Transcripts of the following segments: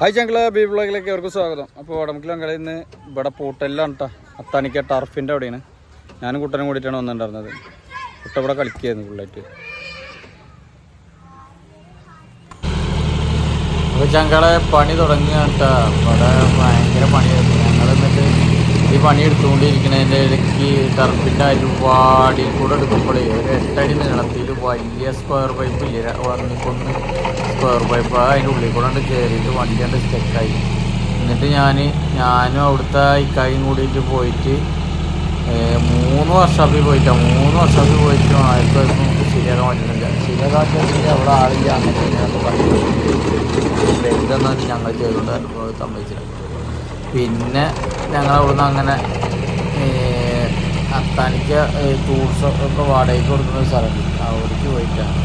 Hi ചങ്കൾ B ബ്ലോഗിലേക്ക് അവർക്ക് സ്വാഗതം. അപ്പോൾ വടമുക്കിൽ അങ്കളയിൽ നിന്ന് ഇവിടെ പൂട്ടെല്ലാം കേട്ടോ അത്താണിക്ക ടർഫിന്റെ അവിടെയാണ്. ഞാനും കുട്ടനും കൂടിയിട്ടാണ് വന്നിട്ടുണ്ടായിരുന്നത്. കുട്ട ഇവിടെ കളിക്കുകയായിരുന്നു ഫുള്ളായിട്ട് അപ്പോൾ ചങ്കളെ പണി തുടങ്ങുകയാണ് കേട്ടോ ഇവിടെ ഭയങ്കര പണിയായിരുന്നു. ഞങ്ങൾ എന്നിട്ട് ഈ പണി എടുത്തുകൊണ്ടിരിക്കുന്നതിന്റെ ഇടയ്ക്ക് ടർഫിന്റെ അരുവാടിയിൽ കൂടെ എടുക്കുമ്പോഴേ ഒരു എട്ടടി നീളത്തിൽ വലിയ സ്ക്വയർ പൈപ്പ് ഇല്ല? വന്നിക്കൊന്ന് സ്ക്വയർ പൈപ്പ് അതിന്റെ ഉള്ളിൽ കൂടെ ഉണ്ട് കയറിയിട്ട് വണ്ടി കണ്ട് സ്റ്റെക്കായി എന്നിട്ട് ഞാൻ ഞാനും അവിടുത്തെ ഇക്കായും കൂടിയിട്ട് പോയിട്ട് മൂന്ന് വർഷത്തിൽ പോയിട്ടാണ് മൂന്ന് വർഷത്തിൽ പോയിട്ട് ആയിരത്തി നമുക്ക് ശരിയാക്കാൻ പറ്റുന്നില്ല. ശരിയാക്കാക്കി അവിടെ ആളില്ല. അങ്ങനെ പറഞ്ഞു ഞങ്ങൾ ചെയ്തുകൊണ്ട് അനുഭവം സമ്മതിച്ചില്ല പിന്നെ ഞങ്ങൾ അവിടുന്ന് അങ്ങനെ അത്താനിക്ക ടൂറിസം ഒക്കെ വാടകയ്ക്ക് കൊടുക്കുന്ന ഒരു സ്ഥലമുണ്ട്. അവിടേക്ക് പോയിട്ടാണ്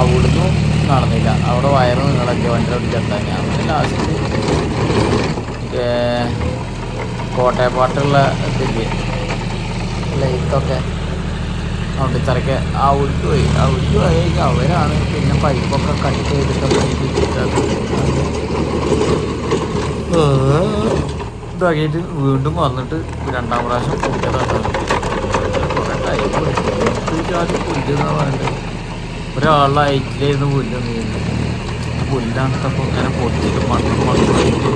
അവിടുന്ന് നടന്നില്ല. അവിടെ വയറ് നിങ്ങളൊക്കെ വണ്ടി ഓടിച്ചെത്താൻ അങ്ങനെ ലാസ്റ്റ് കോട്ടയപ്പാട്ടുള്ള ഇതില്ലേ ലൈറ്റൊക്കെ ആ അവിടേക്ക് പോയി. അവിടേക്ക് പോയി കഴിഞ്ഞാൽ അവരാണ് പിന്നെ പൈപ്പൊക്കെ കട്ട് ചെയ്തിട്ടൊക്കെ ഇതാക്കിയിട്ട് വീണ്ടും വന്നിട്ട് രണ്ടാം പ്രാവശ്യം പറയുന്നത് ഒരാളുടെ അയച്ചിലായിരുന്നു പുല്ല് നീങ്ങുന്നത് പുല്ലാണ് അപ്പോൾ ഇങ്ങനെ പൊട്ടിയിട്ട് മണ്ണ് മണ്ണായിട്ട്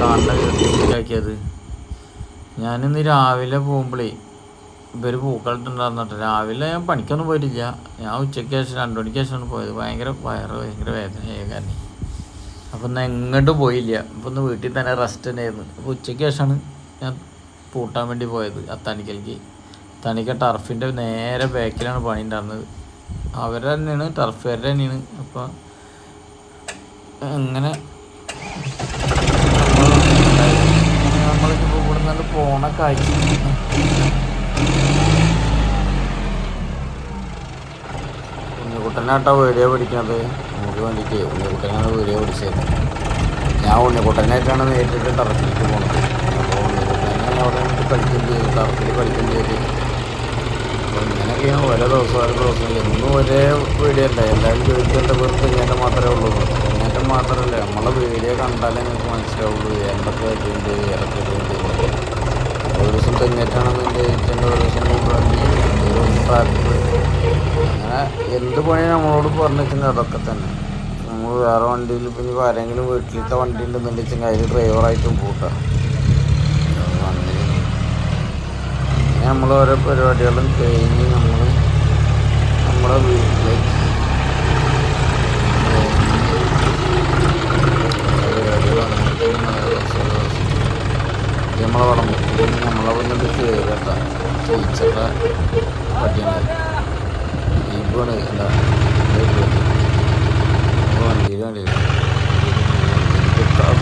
കാണുന്ന വൃത്തിയാക്കിയത് ഞാനിന്ന് രാവിലെ പോകുമ്പോഴേ ഇവർ പൂക്കളിട്ടുണ്ടായിരുന്നിട്ട്. രാവിലെ ഞാൻ പണിക്കൊന്നും പോയിട്ടില്ല. ഞാൻ ഉച്ചയ്ക്ക് ശേഷം രണ്ടു മണിക്ക് ശേഷമാണ് പോയത്. ഭയങ്കര വയറ് ഭയങ്കര വേദനയായ കാരണം. അപ്പം ഇന്ന് എങ്ങോട്ടും പോയില്ല. അപ്പം ഒന്ന് വീട്ടിൽ തന്നെ റെസ്റ്റ് തന്നെയായിരുന്നു. അപ്പോൾ ഉച്ചയ്ക്ക് ശേഷമാണ് ഞാൻ പൂട്ടാൻ വേണ്ടി പോയത് ആ അത്താണിക്കലേക്ക് തണിക്ക ടർഫിന്റെ നേരെ ബാക്കിലാണ് പണി ഉണ്ടായിരുന്നത്. അവരുടെ തന്നെയാണ് ടർഫുകാരുടെ തന്നെയാണ്. അപ്പോൾ അങ്ങനെ നമ്മളിപ്പോൾ ഇവിടെ നിന്ന് പോണ കാഴ്ച. ഉണ്ണിക്കുട്ടനാട്ടോ വീഡിയോ പിടിക്കുന്നത് നമുക്ക് വേണ്ടിയിട്ട് ഉണ്ണിക്കുട്ടനാണ് വീഡിയോ പിടിച്ചത് ഞാൻ ഉണ്ണിക്കുട്ടനായിട്ടാണ് നേരിട്ട് ടർഫിലേക്ക് പോകുന്നത് അപ്പോൾ ഉണ്ണിക്കുട്ടനെ അവിടെ നിന്ന് കളിക്കുകയും ചെയ്തു. ടർഫിൽ കളിക്കുകയും ചെയ്തു. അപ്പോൾ ഇങ്ങനെയൊക്കെയാണ് ഓരോ ദിവസം ഓരോ ദിവസം എന്നും ഒരേ വീഡിയോ അല്ല. എല്ലാവരും ചോദിക്കേണ്ട വെറുതെ ഇങ്ങനെ മാത്രമേ ഉള്ളൂ. ഇങ്ങനെ മാത്രമല്ല നമ്മളെ വീഡിയോ കണ്ടാലേ നിങ്ങൾക്ക് മനസ്സിലാവുള്ളൂ. എന്തൊക്കെ ഇതുണ്ട് ഏതൊക്കെ ദിവസം അങ്ങനെ എന്ത് പണി നമ്മളോട് പറഞ്ഞിട്ടുണ്ട് അതൊക്കെ തന്നെ. നമ്മൾ വേറെ വണ്ടിയിൽ ഇപ്പം ഇനി ആരെങ്കിലും വീട്ടിലത്തെ വണ്ടി ഉണ്ടെന്നുണ്ടെങ്കിൽ അതിൽ ഡ്രൈവറായിട്ടും കൂട്ടാം. നമ്മൾ ഓരോ പരിപാടികളും കഴിഞ്ഞ് നമ്മൾ നമ്മുടെ വീട്ടിലേക്ക് പരിപാടി വന്നിട്ട് നമ്മളെ വടം നമ്മളെ വന്നിട്ട് കേട്ടോ ചോദിച്ചട്ട പട്ടിയാണ് ഇപ്പാണ് എന്താ? വണ്ടിയിൽ കണ്ടില്ല?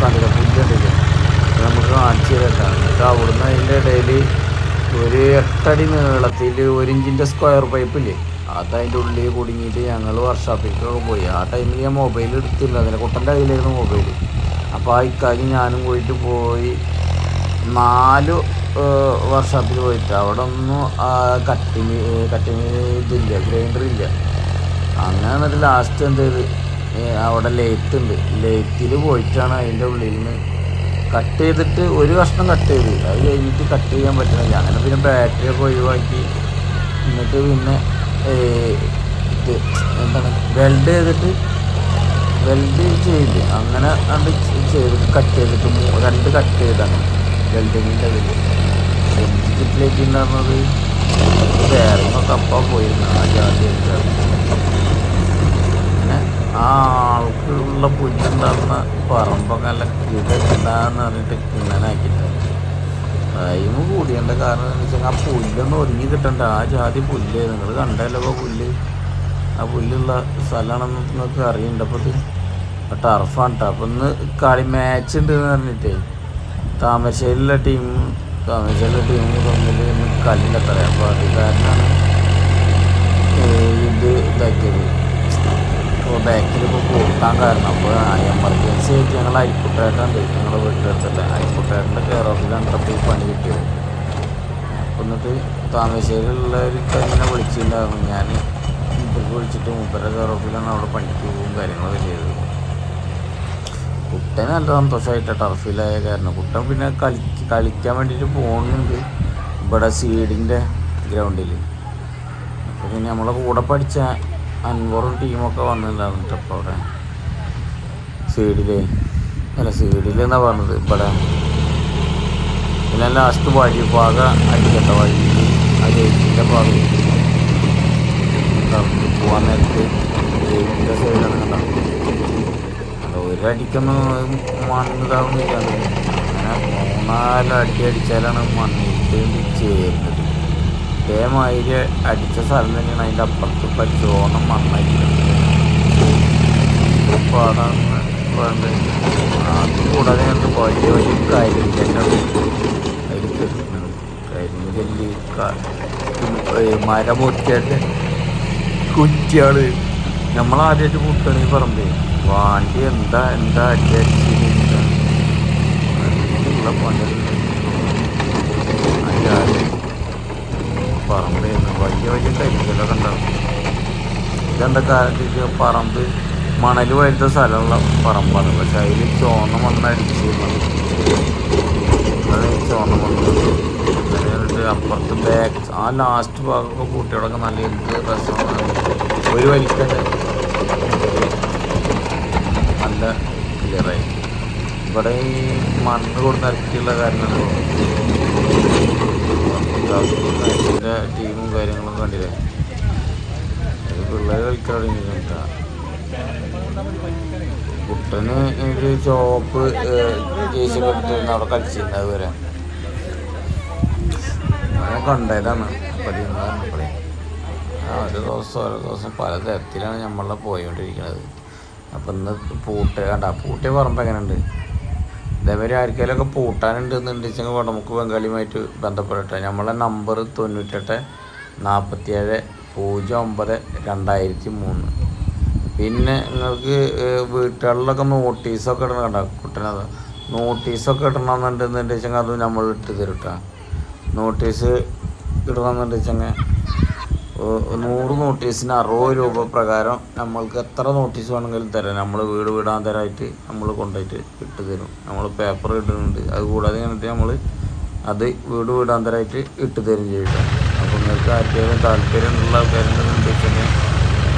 കണ്ടില്ല നമുക്ക് കാണിച്ചു തരട്ടാ. എന്നിട്ട് അവിടുന്ന് അതിന്റെ ഇടയിൽ ഒരു എട്ടടി നീളത്തിൽ ഒരു ഇഞ്ചിന്റെ സ്ക്വയർ പൈപ്പില്ലേ അത് അതിന്റെ ഉള്ളിൽ കുടുങ്ങിയിട്ട് ഞങ്ങൾ വർക്ക്ഷോപ്പിലേക്കൊക്കെ പോയി. ആ ടൈമിൽ ഞാൻ മൊബൈൽ എടുത്തില്ല. അതിന്റെ കുട്ടന്റെ കയ്യിലായിരുന്നു മൊബൈൽ അപ്പോൾ ആ ഇക്കാര്യം ഞാനും പോയിട്ട് പോയി നാല് വർഷത്തിൽ പോയിട്ട്. അവിടെ ഒന്നും കട്ടിങ് കട്ടിങ് ഇതില്ല ഗ്രൈൻഡർ ഇല്ല. അങ്ങനെ എന്നിട്ട് ലാസ്റ്റ് എന്ത് ചെയ്ത്? അവിടെ ലേറ്റ് ഉണ്ട്. ലേറ്റിൽ പോയിട്ടാണ് അതിന്റെ ഉള്ളിൽ നിന്ന് കട്ട് ചെയ്തിട്ട് ഒരു കഷ്ണം കട്ട് ചെയ്ത്. അത് കഴിഞ്ഞിട്ട് കട്ട് ചെയ്യാൻ പറ്റുന്നില്ല അങ്ങനെ പിന്നെ ബാറ്ററി ഒക്കെ ഒഴിവാക്കി. എന്നിട്ട് പിന്നെ ഇത് എന്താണ്? വെൽഡ് ചെയ്തിട്ട് വെൽഡ് ചെയ്ത് അങ്ങനെ കണ്ട് ചെയ്തിട്ട് കട്ട് ചെയ്തിട്ട് രണ്ട് കട്ട് ചെയ്താണ്. വെൽഡിങ്ങിന്റെ ഇതിൽ കിറ്റിലേക്ക് പറഞ്ഞത് ബെയറിങ്ങൊക്കെ അപ്പം പോയിരുന്നു ആ ജാതിയൊക്കെ പിന്നെ ആ ആൾക്കുള്ള പുല്ലുണ്ടാകുന്ന പറമ്പൊക്കെ നല്ല കിടക്കണ്ടെന്ന് പറഞ്ഞിട്ട് കിണനാക്കിയിട്ടുണ്ട് ടൈം കൂടിയേണ്ട കാരണം എന്ന് വെച്ചാൽ ആ പുല്ലൊന്ന് ഒരുങ്ങി കിട്ടണ്ട. ആ ജാതി പുല്ല്. നിങ്ങൾ കണ്ടല്ലോ പുല്ല്. ആ പുല്ലുള്ള സ്ഥലമാണെന്ന് നിങ്ങൾക്ക് അറിയണ്ടപ്പോൾ ടർഫാണ് കേട്ടോ അപ്പം ഇന്ന് കളി മാച്ച് ഉണ്ട് എന്ന് പറഞ്ഞിട്ടേ താമരശ്ശേരിയിലെ ടീം താമരശ്ശേരിയിലെ ടീം തമ്മിൽ കളിന്റെ അത്ര അപ്പോൾ അത് കാരണമാണ് ഇത് ഇതാക്കിയത്. ഇപ്പോൾ ബാക്കിൽ ഇപ്പോൾ കൂട്ടാൻ കാരണം. അപ്പോൾ എമർജൻസി ആയിട്ട് ഞങ്ങൾ അരിക്കുട്ടേട്ടുണ്ട് ഞങ്ങളുടെ വീട്ടിലെടുത്തിട്ട് അരിക്കുട്ടേട്ടന്റെ കെയർ ഓഫിലാണ് ഈ പണി കിട്ടിയത്. അപ്പോൾ എന്നിട്ട് താമരശ്ശേരിയിലുള്ളവർക്ക് അങ്ങനെ വിളിച്ചിട്ടുണ്ടായിരുന്നു. ഞാൻ മൂപ്പർക്ക് വിളിച്ചിട്ട് മൂപ്പരുടെ കെയർ ഓഫിലാണ് അവിടെ പണിക്ക് പോകും കാര്യങ്ങളൊക്കെ ചെയ്തത്. കുട്ടന് നല്ല സന്തോഷമായിട്ട് ടർഫിലായ കാരണം കുട്ടൻ പിന്നെ കളി കളിക്കാൻ വേണ്ടിയിട്ട് പോകുന്നുണ്ട് ഇവിടെ സീഡിന്റെ ഗ്രൗണ്ടിൽ അപ്പോൾ പിന്നെ നമ്മളെ കൂടെ പഠിച്ച അൻവറും ടീമൊക്കെ വന്നിട്ടുണ്ടായിരുന്നു അപ്പോൾ അവിടെ. സീഡിൽ അല്ല സീഡിൽ എന്നാണ് പറഞ്ഞത്? ഇവിടെ. പിന്നെ ലാസ്റ്റ് വഴി പാക അടിക്കട്ട വഴി ആ കറക്റ്റ് പോകാൻ നേരത്ത് ഗേറ്റിന്റെ സൈഡിലാണ് കണ്ടത് അത് ഒരടിക്കൊന്നും മണ്ണിതാവുന്നില്ല. അങ്ങനെ മൂന്നാൽ അടി അടിച്ചാലാണ് മണ്ണിട്ട് ചേരുന്നത്. ഇതേമാതിരി അടിച്ച സ്ഥലം തന്നെയാണ് അതിന്റെ അപ്പുറത്ത് പച്ചോണം മണ്ണായിട്ട് അത് കൂടാതെ ഞങ്ങൾക്ക് വലിയ വലിയ കരിങ്കല്ലാണ് അതിൽ കെട്ടുന്നത് കരിങ്കല്ല് മരം പൊട്ടിയായിട്ട് കുറ്റിയാൾ നമ്മളാദ്യമായിട്ട് കൂട്ടണ പറമ്പേ. വാണ്ടി എന്താ എന്താ അടി അടിച്ചില്ല ഉള്ള പണിയുണ്ട് അതിലാര് പറമ്പായിരുന്നു വലിയ വലിയ കരിങ്കല്ലൊക്കെ ഉണ്ടാവും. ഇതെന്താ കാലത്ത് പറമ്പ് മണൽ വരുന്ന സ്ഥലമുള്ള പറമ്പാണ്. പക്ഷെ അതിൽ ചോന്ന മണ്ണടിച്ച് അടിച്ചിരുന്നത്. ചോന്ന മണ്ണ്. എന്നിട്ട് അപ്പുറത്ത് ബാക്ക് ആ ലാസ്റ്റ് ഭാഗമൊക്കെ കൂട്ടിയോടൊക്കെ നല്ല എന്ത് രസമാണ്. ഒരു വലിക്കന്നെ നല്ല ക്ലിയറായി ഇവിടെ ഈ മണ്ണ് കൊടുത്തിറക്കിയുള്ള കാരണമാണ് ഇതിന്റെ ടീമും കാര്യങ്ങളും കണ്ടില്ലേ? അത് പിള്ളേർ കളിക്കാൻ തുടങ്ങിയിട്ടാ കുട്ടന് ഒരു ചോപ്പ് ജേഴ്സി കൊടുത്തിരുന്നു അവിടെ കളിച്ചിരുന്നു അതുവരെ. കണ്ടതാണ്. പതിനൊന്നാണ് ആ ഒരു ദിവസം ഓരോ ദിവസം പല തരത്തിലാണ് നമ്മളെ പോയിക്കൊണ്ടിരിക്കുന്നത് അപ്പം ഇന്ന് പൂട്ട് കണ്ട? പൂട്ടിയ പറമ്പ് എങ്ങനെയുണ്ട്? ഇതേമാതിരി ആർക്കെങ്കിലുമൊക്കെ പൂട്ടാനുണ്ട് എന്നുണ്ടെങ്കിൽ നമുക്ക് ബംഗാളിയുമായിട്ട് ബന്ധപ്പെടട്ടെ. നമ്മളെ നമ്പർ തൊണ്ണൂറ്റെട്ട് നാൽപ്പത്തിയേഴ് പൂജ്യം ഒമ്പത് രണ്ടായിരത്തി മൂന്ന്. പിന്നെ നിങ്ങൾക്ക് വീട്ടുകളിലൊക്കെ നോട്ടീസൊക്കെ ഇടണം കണ്ട? കുട്ടനത് നോട്ടീസൊക്കെ ഇടണമെന്നുണ്ടെന്നുണ്ടെങ്കിൽ അത് നമ്മൾ ഇട്ട് തരും കേട്ടോ നോട്ടീസ് ഇടണമെന്നുണ്ടെച്ചെങ്കിൽ നൂറ് നോട്ടീസിന് അറുപത് രൂപ പ്രകാരം നമ്മൾക്ക് എത്ര നോട്ടീസ് വേണമെങ്കിലും തരാം. നമ്മൾ വീട് വിടാന്തരമായിട്ട് നമ്മൾ കൊണ്ടുപോയിട്ട് ഇട്ട് തരും. നമ്മൾ പേപ്പർ ഇടുന്നുണ്ട്. അത് കൂടാതെ കണ്ടിട്ട് നമ്മൾ അത് വീട് വിടാന്തരമായിട്ട് ഇട്ട് തരും ചെയ്യുക അപ്പോൾ നിങ്ങൾക്ക് ആർക്കെങ്കിലും താല്പര്യമുള്ള ആൾക്കാരുണ്ടെന്നുണ്ട് വെച്ചാൽ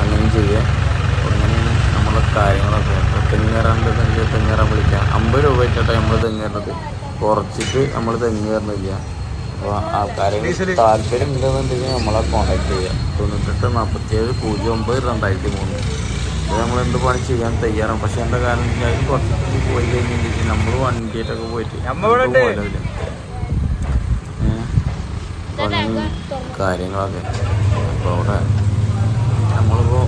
അങ്ങനെയും ചെയ്യാം. അപ്പോൾ അങ്ങനെയാണ് നമ്മളെ കാര്യങ്ങളൊക്കെ. തെങ്ങേറാണ്ട് തെങ്ങേറാണ്ടെന്നുണ്ടെങ്കിൽ തെങ്ങേറാൻ വിളിക്കാം. അമ്പത് രൂപ വെച്ചിട്ടാണ് നമ്മൾ തെങ്ങേറുന്നത്. കുറച്ചിട്ട് നമ്മൾ തെങ്ങേറുന്നില്ല അപ്പോൾ ആൾക്കാരെ താല്പര്യം ഉണ്ടെന്നുണ്ടെങ്കിൽ നമ്മളെ കോൺടാക്ട് ചെയ്യാം. തൊണ്ണൂറ്റെട്ട് നാൽപ്പത്തിയേഴ് പൂജ്യം ഒമ്പത് രണ്ടായിരത്തി മൂന്ന്. ഇത് നമ്മൾ എന്ത് പണി ചെയ്യാൻ തയ്യാറാണ്. പക്ഷേ എന്താ കാരണം വെച്ചാൽ കുറച്ച് പോയി കഴിഞ്ഞിട്ട് നമ്മൾ വണ്ടിയായിട്ടൊക്കെ പോയിട്ട് പോകില്ല കാര്യങ്ങളൊക്കെ. അപ്പോൾ അവിടെ നമ്മളിപ്പോൾ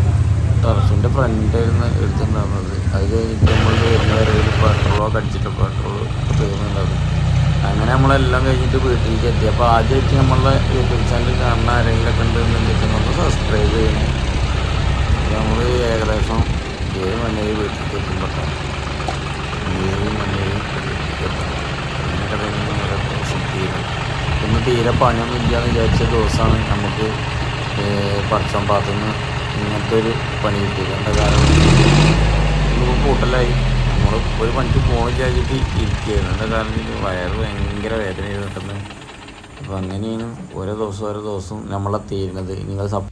ടെറസിന്റെ ഫ്രണ്ടായിരുന്നു എടുത്തിട്ടുണ്ടാകുന്നത് അത് കഴിഞ്ഞിട്ട് നമ്മൾ വരുന്ന വരെ പെട്രോളൊക്കെ അടിച്ചിട്ട് പെട്രോൾ തീർന്നുണ്ടായിരുന്നു അങ്ങനെ നമ്മളെല്ലാം കഴിഞ്ഞിട്ട് വീട്ടിലേക്ക് എത്തി. അപ്പോൾ ആദ്യമായിട്ട് നമ്മളെ യൂട്യൂബ് ചാനൽ കാണുന്ന ആരെങ്കിലുമൊക്കെ ഉണ്ടെന്നുണ്ടെങ്കിൽ നമ്മൾ സബ്സ്ക്രൈബ് ചെയ്യണം. നമ്മൾ ഏകദേശം ഏഴ് മണിയായി വീട്ടിലേക്ക് എത്തുമ്പോൾ ഏഴ് മണിയായി അങ്ങനെയൊക്കെ തീരും പണിയൊന്നും ഇല്ലയെന്ന് വിചാരിച്ച ദിവസമാണ് നമുക്ക് പടച്ചം പാത്തുനിന്ന് ഇങ്ങനത്തെ ഒരു പണി കിട്ടിയത്. എന്താ കാരണം? കൂട്ടലായി നമ്മൾ ഒരു മണിക്ക് ഫോൺ വിചാരിച്ചിട്ട് ഇരിക്കുകയായിരുന്നു എന്താ കാരണം വയറ് ഭയങ്കര വേദന ചെയ്തിട്ടുണ്ട് അപ്പോൾ അങ്ങനെയാണ് ഓരോ ദിവസം ഓരോ ദിവസവും നമ്മളെ തീരുന്നത്. നിങ്ങൾ സപ്